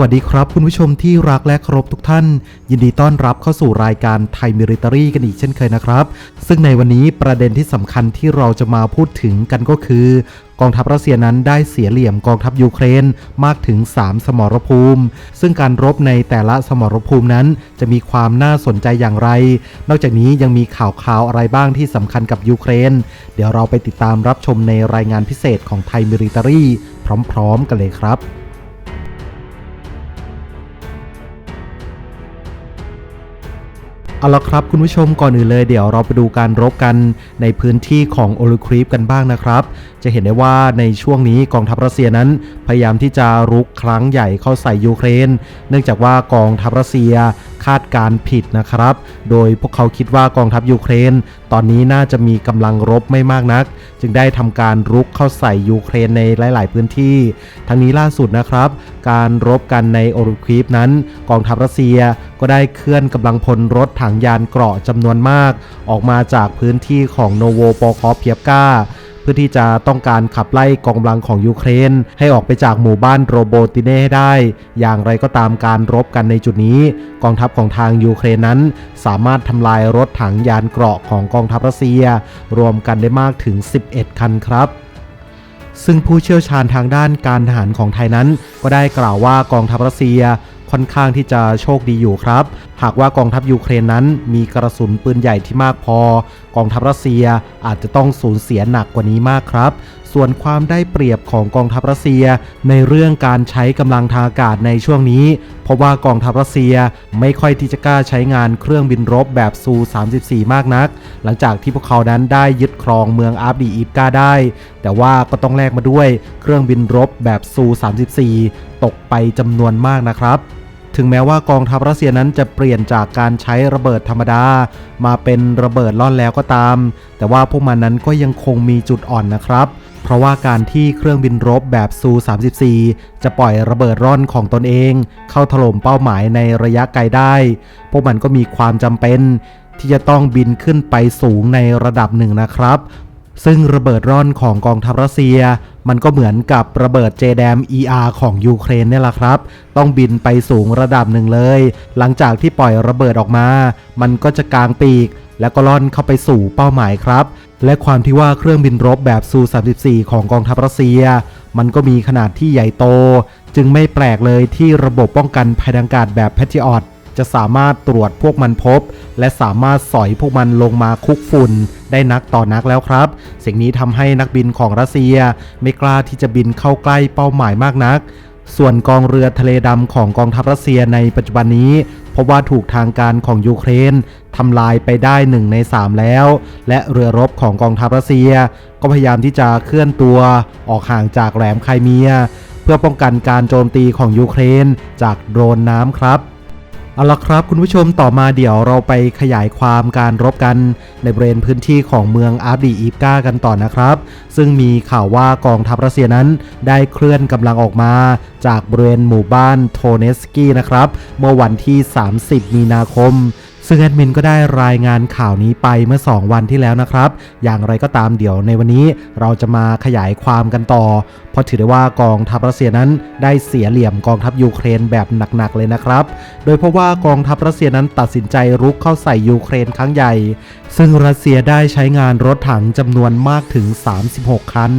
วัสดีครับ คุณผู้ชมที่รักและเคารพทุกท่าน ยินดีต้อนรับเข้าสู่รายการไทยมิริตารีกันอีกเช่นเคยนะครับ ซึ่งในวันนี้ประเด็นที่สำคัญที่เราจะมาพูดถึงกันก็คือกองทัพรัสเซียนั้นได้เสียเหลี่ยมกองทัพยูเครนมากถึง 3 สมรภูมิ ซึ่งการรบในแต่ละสมรภูมินั้นจะมีความน่าสนใจอย่างไร นอกจากนี้ยังมีข่าวข่าวอะไรบ้างที่สำคัญกับยูเครน เดี๋ยวเราไปติดตามรับชมในรายงานพิเศษของไทยมิริตารีพร้อม ๆ กันเลยครับ เอาละครับคุณผู้ชมก่อนอื่นเลยเดี๋ยวเราไปดูการรบกันในพื้นที่ของโอลิครีฟกันบ้างนะครับ จะเห็นได้ว่าในช่วงนี้กองทัพรัสเซียนั้น พยายามที่จะรุกครั้งใหญ่เข้าใส่ยูเครน เนื่องจากว่ากองทัพรัสเซีย คาดการผิดนะครับ โดยพวกเขาคิดว่ากองทัพยูเครน ตอนนี้น่าจะมีกำลังรบไม่มากนัก จึงได้ทำการรุกเข้าใส่ยูเครนในหลาย ๆ พื้นที่ ทั้งนี้ล่าสุดนะครับ การรบกันในโอลิครีฟนั้น กองทัพรัสเซียก็ได้เคลื่อนกำลังพลรถถังยานเกราะจำนวนมาก ออกมาจากพื้นที่ของโนโวโปคอเพียบกา พื่อที่จะต้องการขับไล่กองกำลังของยูเครน ให้ออกไปจากหมู่บ้านโรโบติเน่ให้ได้ อย่างไรก็ตามการรบกันในจุดนี้ กองทัพของทางยูเครนนั้น สามารถทำลายรถถังยานเกราะของกองทัพรัสเซีย รวมกันได้มากถึง 11 คันครับซึ่งผู้เชี่ยวชาญทางด้านการทหารของไทยนั้น ก็ได้กล่าวว่ากองทัพรัสเซียค่อนข้างที่จะโชคดีอยู่ครับหากว่ากองทัพยูเครนนั้นมีกระสุนปืนใหญ่ที่มากพอ กองทัพรัสเซียอาจจะต้องสูญเสียหนักกว่านี้มากครับ ส่วนความได้เปรียบของกองทัพรัสเซีย ในเรื่องการใช้กำลังทางอากาศในช่วงนี้ เพราะว่ากองทัพรัสเซียไม่ค่อยที่จะกล้าใช้งานเครื่องบินรบแบบซู 34 มากนัก หลังจากที่พวกเขานั้นได้ยึดครองเมืองอาบดีอีฟกาได้ แต่ว่าก็ต้องแลกมาด้วยเครื่องบินรบแบบซู 34 ตกไปจำนวนมากนะครับ ถึงแม้ว่ากองทัพรัสเซียนั้นจะเปลี่ยนจากการใช้ระเบิดธรรมดา มาเป็นระเบิดล่อนแล้วก็ตาม แต่ว่าพวกมันนั้นก็ยังคงมีจุดอ่อนนะครับเพราะว่าการที่เครื่องบินรบแบบซู 34 จะปล่อยระเบิดร่อนของตนเอง เข้าถล่มเป้าหมายในระยะไกลได้ พวกมันก็มีความจำเป็น ที่จะต้องบินขึ้นไปสูงในระดับหนึ่งนะครับ ซึ่งระเบิดร่อนของกองทัพรัสเซีย มันก็เหมือนกับระเบิดเจแดม ER ของยูเครนเนี่ยแหละครับ ต้องบินไปสูงระดับหนึ่งเลย หลังจากที่ปล่อยระเบิดออกมา มันก็จะกลางปีก แล้วก็ล่อนเข้าไปสู่เป้าหมายครับ และความที่ว่าเครื่องบินรบแบบซู 34 ของกองทัพรัสเซีย มันก็มีขนาดที่ใหญ่โต จึงไม่แปลกเลยที่ระบบป้องกันภัยทางอากาศแบบแพทริออต จะสามารถตรวจพวกมันพบ และสามารถสอยพวกมันลงมาคุกฝุ่นได้นักต่อนักแล้วครับ สิ่งนี้ทำให้นักบินของรัสเซีย ไม่กล้าที่จะบินเข้าใกล้เป้าหมายมากนัก ส่วนกองเรือทะเลดำของกองทัพรัสเซียในปัจจุบันนี้พบว่าถูกทางการของยูเครนทำลายไปได้ 1 ใน 3 แล้ว และเรือรบของกองทัพรัสเซีย ก็พยายามที่จะเคลื่อนตัวออกห่างจากแหลมไครเมีย เพื่อป้องกันการโจมตีของยูเครนจากโดรนน้ำครับ เอาละครับคุณผู้ชมต่อมาเดี๋ยวเราไปขยายความการรบกันในบริเวณพื้นที่ของเมืองอาร์ดีอีฟกากันต่อนะครับ ซึ่งมีข่าวว่ากองทัพรัสเซียนั้นได้เคลื่อนกำลังออกมาจากบริเวณหมู่บ้านโทเนสกี้นะครับ เมื่อวันที่ 30 มีนาคม ซึ่งแอดมินก็ได้รายงานข่าวนี้ไปเมื่อ 2 วันที่แล้วนะครับ อย่างไรก็ตามเดี๋ยวในวันนี้เราจะมาขยายความกันต่อ เพราะถือได้ว่ากองทัพรัสเซียนั้นได้เสียเหลี่ยมกองทัพยูเครนแบบหนักๆเลยนะครับ โดยเพราะว่ากองทัพรัสเซียนั้นตัดสินใจรุกเข้าใส่ยูเครนครั้งใหญ่ ซึ่งรัสเซียได้ใช้งานรถถังจำนวนมากถึง 36 คัน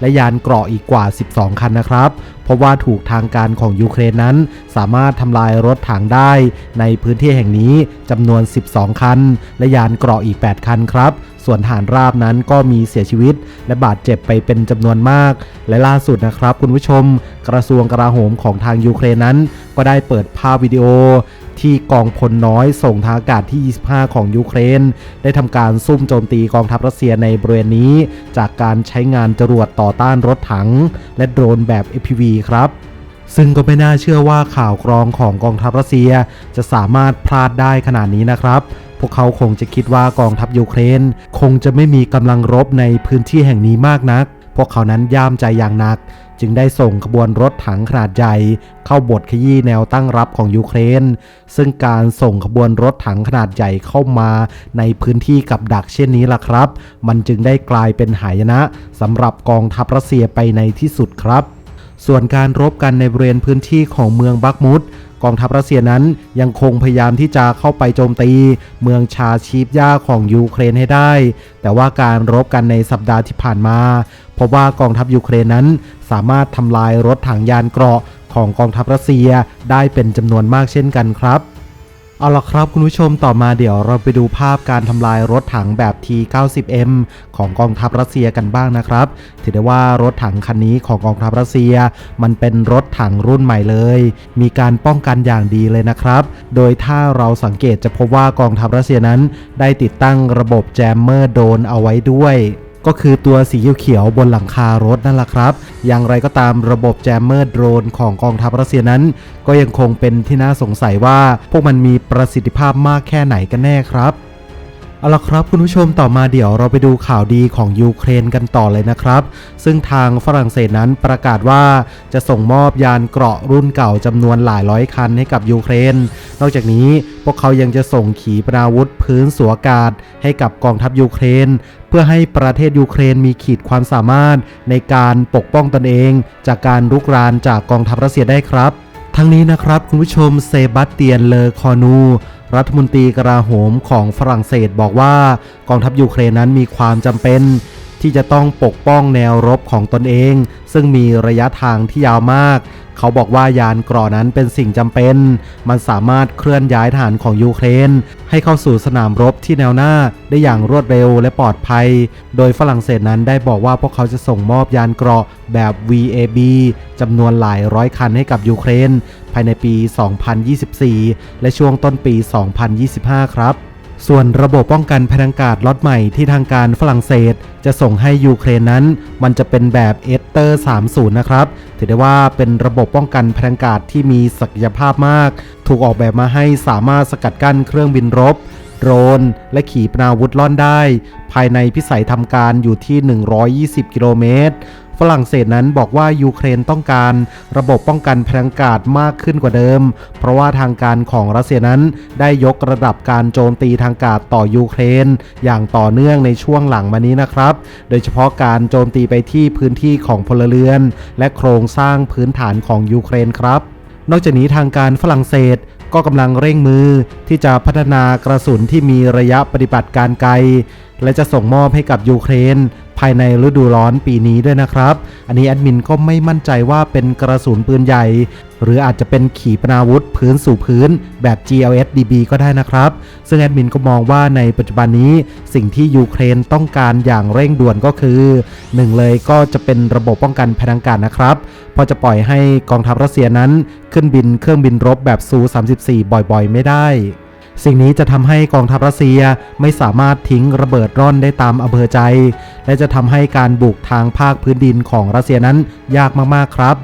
และยานเกราะอีกกว่า 12 คันนะครับ เพราะว่าถูกทางการของยูเครนนั้น สามารถทำลายรถถังได้ในพื้นที่แห่งนี้จำนวน 12 คัน และยานเกราะอีก 8 คันครับส่วนฐานราบนั้นก็มีเสียชีวิต และบาดเจ็บไปเป็นจำนวนมาก และล่าสุดนะครับคุณผู้ชม กระทรวงกลาโหมของทางยูเครนนั้น ก็ได้เปิดภาพวิดีโอ ที่กองพลน้อยส่งทางอากาศที่ 25 ของยูเครน ได้ทำการซุ่มโจมตีกองทัพรัสเซียในบริเวณนี้ จากการใช้งานจรวดต่อต้านรถถัง และโดรนแบบ FPV ครับ ซึ่งก็ไม่น่าเชื่อว่าข่าวกรองของกองทัพรัสเซียจะสามารถพลาดได้ขนาดนี้นะครับ พวกเขาคงจะคิดว่ากองทัพยูเครน คงจะไม่มีกำลังรบในพื้นที่แห่งนี้มากนัก พวกเขานั้นย่ามใจอย่างหนัก จึงได้ส่งขบวนรถถังขนาดใหญ่ เข้าบทขยี้แนวตั้งรับของยูเครน ซึ่งการส่งขบวนรถถังขนาดใหญ่เข้ามาในพื้นที่กับดักเช่นนี้ล่ะครับ มันจึงได้กลายเป็นหายนะสำหรับกองทัพรัสเซียไปในที่สุดครับ ส่วนการรบกันในบริเวณพื้นที่ของเมืองบักมุดกองทัพรัสเซียนั้นยังคงพยายามที่จะเข้าไปโจมตี เมืองชาชีฟยาของยูเครนให้ได้ แต่ว่าการรบกันในสัปดาห์ที่ผ่านมาพบว่ากองทัพยูเครนนั้น สามารถทำลายรถถังยานเกราะของกองทัพรัสเซียได้เป็นจำนวนมากเช่นกันครับ เอาละครับคุณผู้ชมต่อมาเดี๋ยวเราไปดูภาพการทำลายรถถังแบบ T90M ของกองทัพรัสเซียกันบ้างนะครับ ถือได้ว่ารถถังคันนี้ของกองทัพรัสเซีย มันเป็นรถถังรุ่นใหม่เลย มีการป้องกันอย่างดีเลยนะครับ โดยถ้าเราสังเกตจะพบว่ากองทัพรัสเซียนั้น ได้ติดตั้งระบบแจมเมอร์โดนเอาไว้ด้วย ก็คือตัวสีเขียวๆบนหลังคารถนั่นแหละครับ อย่างไรก็ตามระบบแจมเมอร์โดรนของกองทัพรัสเซียนั้น ก็ยังคงเป็นที่น่าสงสัยว่า พวกมันมีประสิทธิภาพมากแค่ไหนกันแน่ครับ เอาละครับคุณผู้ชมต่อมาเดี๋ยวเราไปดูข่าวดีของยูเครนกันต่อเลยนะครับ ซึ่งทางฝรั่งเศสนั้นประกาศว่าจะส่งมอบยานเกราะรุ่นเก่าจำนวนหลายร้อยคันให้กับยูเครน นอกจากนี้พวกเขายังจะส่งขีปนาวุธพื้นสัวอากาศ ให้กับกองทัพยูเครน เพื่อให้ประเทศยูเครนมีขีดความสามารถในการปกป้องตนเอง จากการรุกรานจากกองทัพรัสเซียได้ครับ ทั้งนี้นะครับคุณผู้ชมเซบาสเตียนเลอคอนู รัฐมนตรีกราโหมของฝรั่งเศสบอกว่ากองทัพยูเครนนั้นมีความจำเป็น ที่จะต้องปกป้องแนวรบของตนเอง ซึ่งมีระยะทางที่ยาวมาก เขาบอกว่ายานเกราะนั้นเป็นสิ่งจำเป็น มันสามารถเคลื่อนย้ายฐานของยูเครน ให้เข้าสู่สนามรบที่แนวหน้าได้อย่างรวดเร็วและปลอดภัย โดยฝรั่งเศสนั้นได้บอกว่าพวกเขาจะส่งมอบยานเกราะแบบ VAB จำนวนหลายร้อยคันให้กับยูเครน ภายในปี 2024 และช่วงต้นปี 2025 ครับ ส่วนระบบป้องกันพลังกาศล็อตใหม่ที่ทางการฝรั่งเศส จะส่งให้ยูเครนนั้น มันจะเป็นแบบเอสเตอร์ 30 นะครับ ถือได้ว่าเป็นระบบป้องกันพลังกาศที่มีศักยภาพมาก ถูกออกแบบมาให้สามารถสกัดกั้นเครื่องบินรบโดรนและขีปนาวุธล่อนได้ ภายในพิสัยทำการอยู่ที่ 120 กิโลเมตร ฝรั่งเศสนั้นบอกว่ายูเครนต้องการระบบป้องกันพลังกาศมากขึ้นกว่าเดิม เพราะว่าทางการของรัสเซียนั้นได้ยกระดับการโจมตีทางกาศต่อยูเครน อย่างต่อเนื่องในช่วงหลังมานี้นะครับ โดยเฉพาะการโจมตีไปที่พื้นที่ของพลเรือน และโครงสร้างพื้นฐานของยูเครนครับนอกจากนี้ทางการฝรั่งเศส ก็กำลังเร่งมือที่จะพัฒนากระสุนที่มีระยะปฏิบัติการไกล และจะส่งมอบให้กับยูเครน ภายในฤดูร้อนปีนี้ด้วยนะครับ อันนี้แอดมินก็ไม่มั่นใจว่าเป็นกระสุนปืนใหญ่ หรืออาจจะเป็นขีปนาวุธพื้นสู่พื้นแบบ GLSDB ก็ได้นะครับ ซึ่งแอดมินก็มองว่าในปัจจุบันนี้สิ่งที่ยูเครนต้องการอย่างเร่งด่วนก็คือหนึ่งเลยก็จะเป็นระบบป้องกันภัยทางการนะครับพราะจะปล่อยให้กองทัพรัสเซียนั้นขึ้นบินเครื่องบินรบแบบซู 34 บ่อยๆ ไม่ได้สิ่งนี้จะทำให้กองทัพรัสเซียไม่สามารถทิ้งระเบิดร่อนได้ตามอำเภอใจ และจะทำให้การบุกทางภาคพื้นดินของรัสเซียนั้นยากมากๆครับ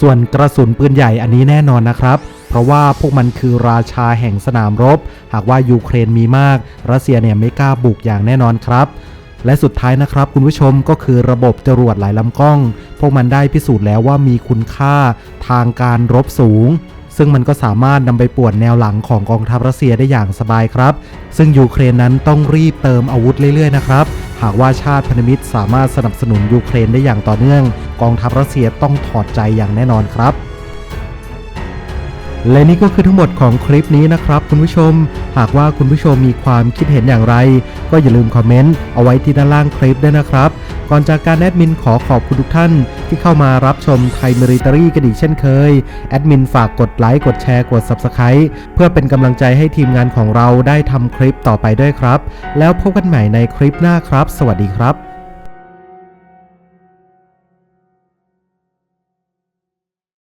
ส่วนกระสุนปืนใหญ่อันนี้แน่นอนนะครับ เพราะว่าพวกมันคือราชาแห่งสนามรบ หากว่ายูเครนมีมาก รัสเซียเนี่ยไม่กล้าบุกอย่างแน่นอนครับและสุดท้ายนะครับคุณผู้ชมก็คือระบบจรวดหลายลำกล้อง พวกมันได้พิสูจน์แล้วว่ามีคุณค่าทางการรบสูง ซึ่งมันก็สามารถนำไปป่วนแนวหลังของกองทัพรัสเซียได้อย่างสบายครับ ซึ่งยูเครนนั้นต้องรีบเติมอาวุธเรื่อยๆนะครับ หากว่าชาติพันธมิตรสามารถสนับสนุนยูเครนได้อย่างต่อเนื่อง กองทัพรัสเซียต้องถอดใจอย่างแน่นอนครับ และนี่ก็คือทั้งหมดของคลิปนี้นะครับคุณผู้ชม หากว่าคุณผู้ชมมีความคิดเห็นอย่างไร ก็อย่าลืมคอมเมนต์เอาไว้ที่ด้านล่างคลิปด้วยนะครับ ก่อนจากการแอดมินขอขอบคุณทุกท่าน ที่เข้ามารับชมไทยมิริตรีกันอีกเช่นเคย แอดมินฝากกดไลค์กดแชร์กด Subscribe เพื่อเป็นกำลังใจให้ทีมงานของเราได้ทำคลิปต่อไปด้วยครับ แล้วพบกันใหม่ในคลิปหน้าครับ สวัสดีครับ